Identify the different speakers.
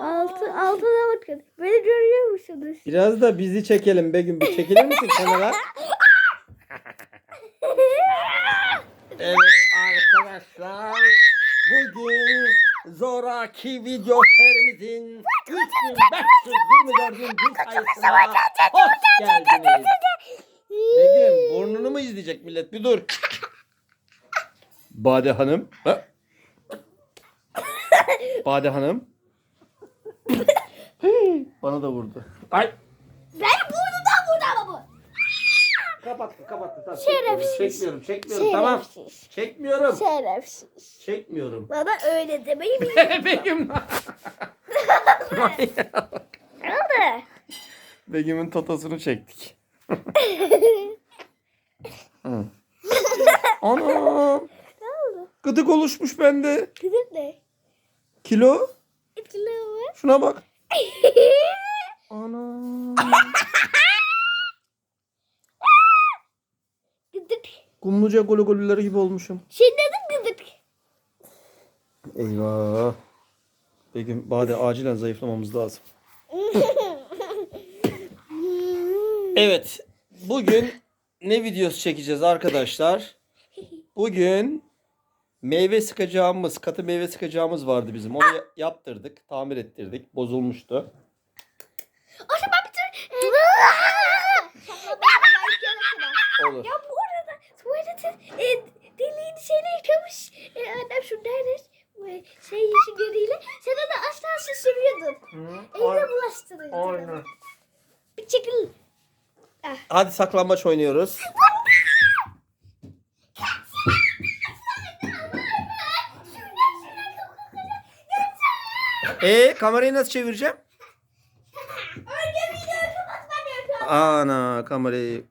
Speaker 1: Altı, altına bakın. Beni görüyor musunuz?
Speaker 2: Biraz da bizi çekelim Begüm. Bir çekilir misin kenara? Evet arkadaşlar. Bugün zoraki video serimizin 3524. sayısına hoş geldiniz. Begüm burnunu mu izleyecek millet? Bir dur. Bade Hanım. Ha? Bade Hanım. Bana da vurdu. Ay.
Speaker 1: Benim burnumdan vurdu ama bu.
Speaker 2: Kapattı kapattı. Tamam,
Speaker 1: Şerefsiz.
Speaker 2: Çekmiyorum çekmiyorum tamam.
Speaker 1: Şerefsiz.
Speaker 2: Çekmiyorum.
Speaker 1: Şerefsiz.
Speaker 2: Çekmiyorum.
Speaker 1: Bana öyle demeyi biliyorum.
Speaker 2: Begüm.
Speaker 1: Ne oldu?
Speaker 2: Begüm'ün totosunu çektik. Hı. Ana.
Speaker 1: Ne oldu?
Speaker 2: Gıdık oluşmuş bende.
Speaker 1: Kızım ne?
Speaker 2: Kilo.
Speaker 1: Var.
Speaker 2: Şuna bak. Ana.
Speaker 1: Gıdık.
Speaker 2: Kumluca golü golüleri gibi olmuşum.
Speaker 1: Şey dedim gıdık.
Speaker 2: Eyvah. Begüm Bade acilen zayıflamamız lazım. Evet. Bugün ne videosu çekeceğiz arkadaşlar? Bugün meyve sıkacağımız, katı meyve sıkacağımız vardı bizim. Onu ya- yaptırdık, tamir ettirdik. Bozulmuştu.
Speaker 1: O zaman bütün...
Speaker 2: Olur.
Speaker 1: Ya bu arada tuvaletin e, deliğini şeyle yıkamış. E, annem şuradaymış. E, şey yeşil. Sen onu aşağısı sürüyordun. Eline bulaştırıyordun. Bir çekil.
Speaker 2: Hadi saklambaç oynuyoruz. E kamerayı nasıl çevireceğim?
Speaker 1: Önce videoyu kapatman lazım.
Speaker 2: Ana kamerayı